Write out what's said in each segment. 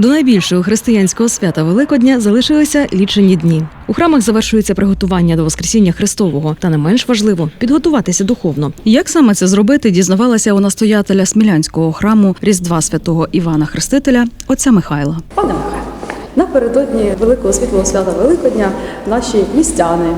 До найбільшого християнського свята Великодня залишилися лічені дні. У храмах завершується приготування до Воскресіння Христового, та не менш важливо підготуватися духовно. Як саме це зробити, дізнавалася у настоятеля Смілянського храму Різдва святого Івана Хрестителя, отця Михайла. Пане Михайло, напередодні Великого світлого свята Великодня наші містяни,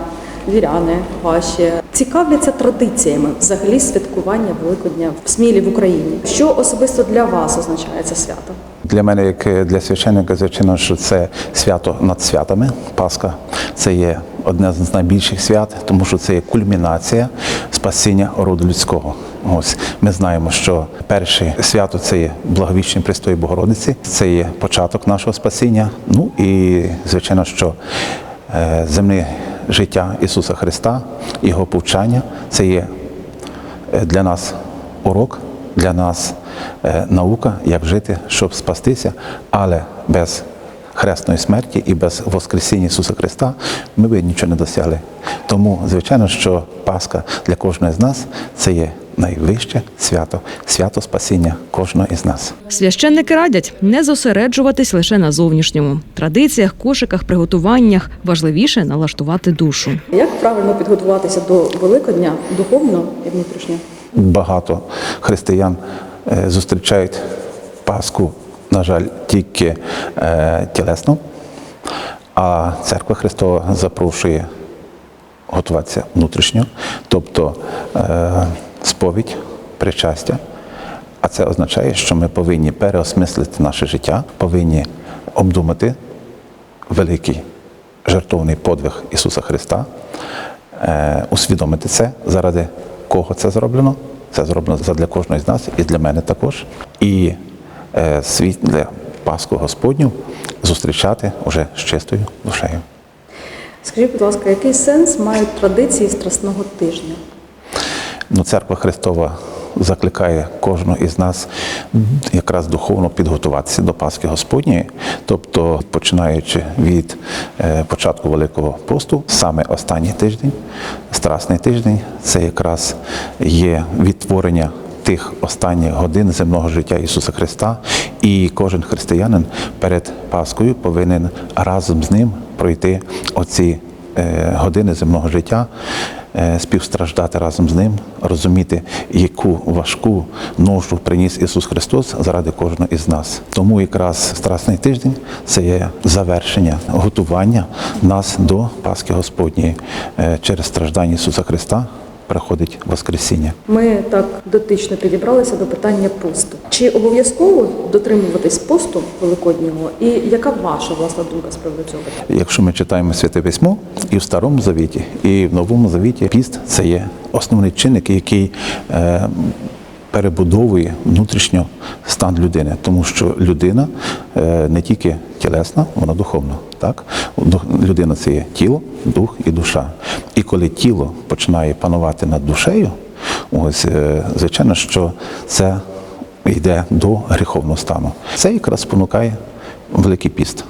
віряни ваші цікавляться традиціями взагалі святкування Великодня в Смілі в Україні. Що особисто для вас означає це свято? Для мене, як для священника, звичайно, що це свято над святами. Пасха це є одне з найбільших свят, тому що це є кульмінація спасіння роду людського. Ось ми знаємо, що перше свято це є благовіщення Престої Богородиці, це є початок нашого спасіння. Ну і звичайно, що е, земне життя Ісуса Христа, Його повчання це є е, для нас урок, для нас е, наука, як жити, щоб спастися, але без хресної смерті і без Воскресіння Ісуса Христа ми би нічого не досягли. Тому, звичайно, що Пасха для кожного з нас це є найвище свято, свято спасіння кожного із нас. Священники радять не зосереджуватись лише на зовнішньому традиціях, кошиках, приготуваннях. Важливіше налаштувати душу. Як правильно підготуватися до Великодня духовно і внутрішньо? Багато християн е, зустрічають Пасху, на жаль, тільки е, тілесно, а церква Христова запрошує готуватися внутрішньо, тобто е, сповідь, причастя. А це означає, що ми повинні переосмислити наше життя, повинні обдумати великий жертовний подвиг Ісуса Христа, е, усвідомити це, заради кого це зроблено. Це зроблено для кожного з нас і для мене також. І е, світ для Пасху Господню зустрічати уже з чистою душею. Скажіть, будь ласка, який сенс мають традиції Страсного тижня? Ну, Церква Христова закликає кожного із нас якраз духовно підготуватися до Пасхи Господньої, тобто починаючи від е, початку Великого посту, саме останній тиждень, страсний тиждень, це якраз є відтворення тих останніх годин земного життя Ісуса Христа, і кожен християнин перед Пасхою повинен разом з ним пройти оці години земного життя е, співстраждати разом з ним, розуміти, яку важку ношу приніс Ісус Христос заради кожного із нас. Тому якраз Страсний тиждень це є завершення готування нас до Пасхи Господньої Е, через страждання Ісуса Христа. Приходить Воскресіння. Ми так дотично підібралися до питання посту. Чи обов'язково дотримуватись посту великоднього? І яка ваша власна думка з приводу цього питання? Якщо ми читаємо Святе Письмо і в Старому Завіті, і в Новому Завіті, піст це є основний чинник, який е, перебудовує внутрішньо стан людини, тому що людина е, не тільки тілесна, вона духовна. Так? Людина це є тіло, дух і душа. І коли тіло починає панувати над душею, ось е, звичайно, що це йде до гріховного стану. Це якраз спонукає Великий піст.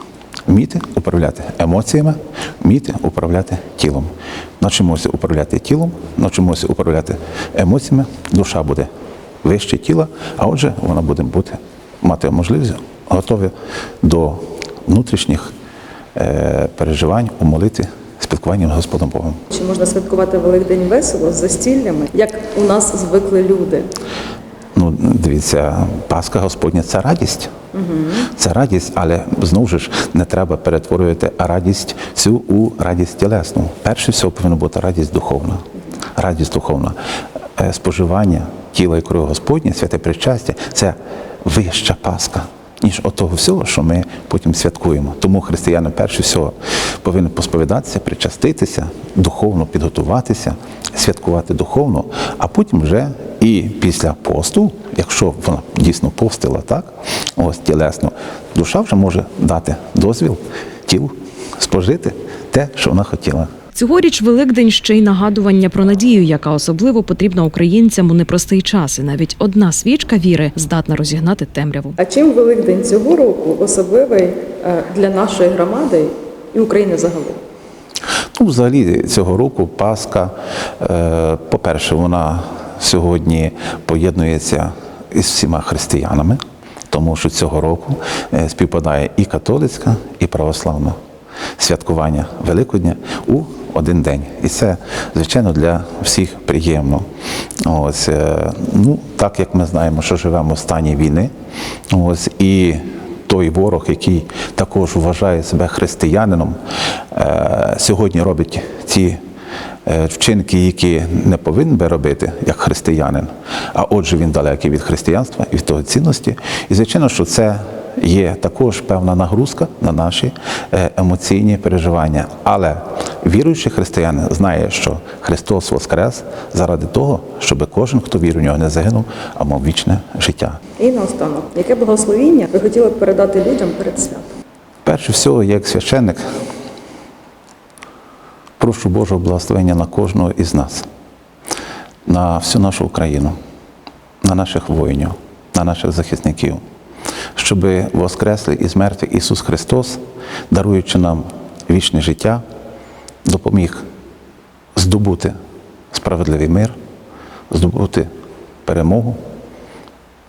Вміти управляти емоціями, вміти управляти тілом. Навчимося управляти тілом, навчимося управляти емоціями, душа буде вище тіла, а отже, вона буде бути, мати можливість готові до внутрішніх е, переживань у молитві, спілкуванні з Господом Богом. Чи можна святкувати Великдень весело з застіллями, як у нас звикли люди? Ну, дивіться, Пасха Господня це радість. Це радість, але знову ж не треба перетворювати радість цю у радість тілесну. Перше всього повинна бути радість духовна. Радість духовна. Е, Споживання тіла і крові Господня, святе причастя це вища Пасха. Ніж от того всього, що ми потім святкуємо. Тому християни перше всього повинні посповідатися, причаститися, духовно підготуватися, святкувати духовно, а потім вже і після посту, якщо вона дійсно постила, так, ось тілесно, душа вже може дати дозвіл тілу спожити те, що вона хотіла. Цьогоріч Великдень ще й нагадування про надію, яка особливо потрібна українцям у непростий час. І навіть одна свічка віри здатна розігнати темряву. А чим Великдень цього року особливий е, для нашої громади і України загалом? Ну, взагалі цього року Пасха, е, по-перше, вона сьогодні поєднується із всіма християнами. тому що цього року е, співпадає і католицька, і православна святкування Великодня у один день. І це, звичайно, для всіх приємно. Ось, е, ну, так як ми знаємо, що живемо в стані війни, ось, і той ворог, який також вважає себе християнином, е, сьогодні робить ці е, вчинки, які не повинен би робити як християнин, а отже, він далекий від християнства і від того цінності. І звичайно, що це є також певна нагрузка на наші е, емоційні переживання. Але віруючий християнин знає, що Христос Воскрес заради того, щоб кожен, хто вірить в нього, не загинув, а мав вічне життя. І наостанок, яке благословіння ви хотіли б передати людям перед святом? Перше всього, як священник, прошу Божого благословення на кожного із нас, на всю нашу Україну, на наших воїнів, на наших захисників, щоб воскреслий із мертвих Ісус Христос, даруючи нам вічне життя, допоміг здобути справедливий мир, здобути перемогу,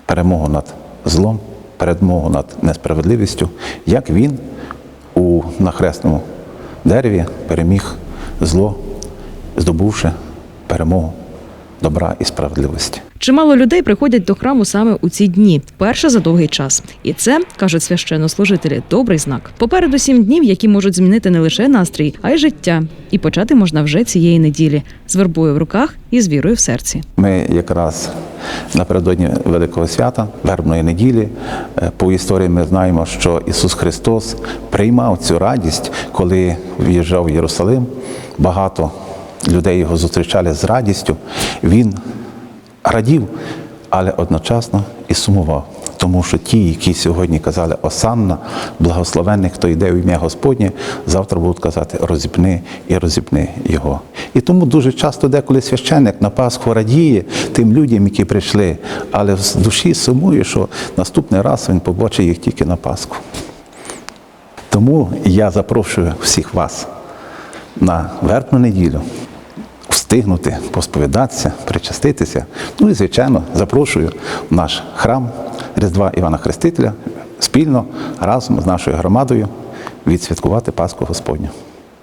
перемогу над злом, перемогу над несправедливістю, як він у нахресному дереві переміг зло, здобувши перемогу добра і справедливості. Чимало людей приходять до храму саме у ці дні, вперше за довгий час. І це кажуть священнослужителі, добрий знак. Попереду сім днів, які можуть змінити не лише настрій, а й життя. І почати можна вже цієї неділі з вербою в руках і з вірою в серці. Ми якраз напередодні Великого свята, вербної неділі, е, по історії ми знаємо, що Ісус Христос приймав цю радість, коли в'їжджав в Єрусалим. Багато людей його зустрічали з радістю. Він радів, але одночасно і сумував. Тому що ті, які сьогодні казали Осанна, благословенний, хто йде в ім'я Господнє, завтра будуть казати розіпни і розіпни його. І тому дуже часто деколи священник на Пасху радіє тим людям, які прийшли, але в душі сумує, що наступний раз він побачить їх тільки на Пасху. Тому я запрошую всіх вас на вербну неділю встигнути посповідатися, причаститися. Ну і, звичайно, запрошую в наш храм Різдва Івана Хрестителя спільно разом з нашою громадою відсвяткувати Пасху Господню.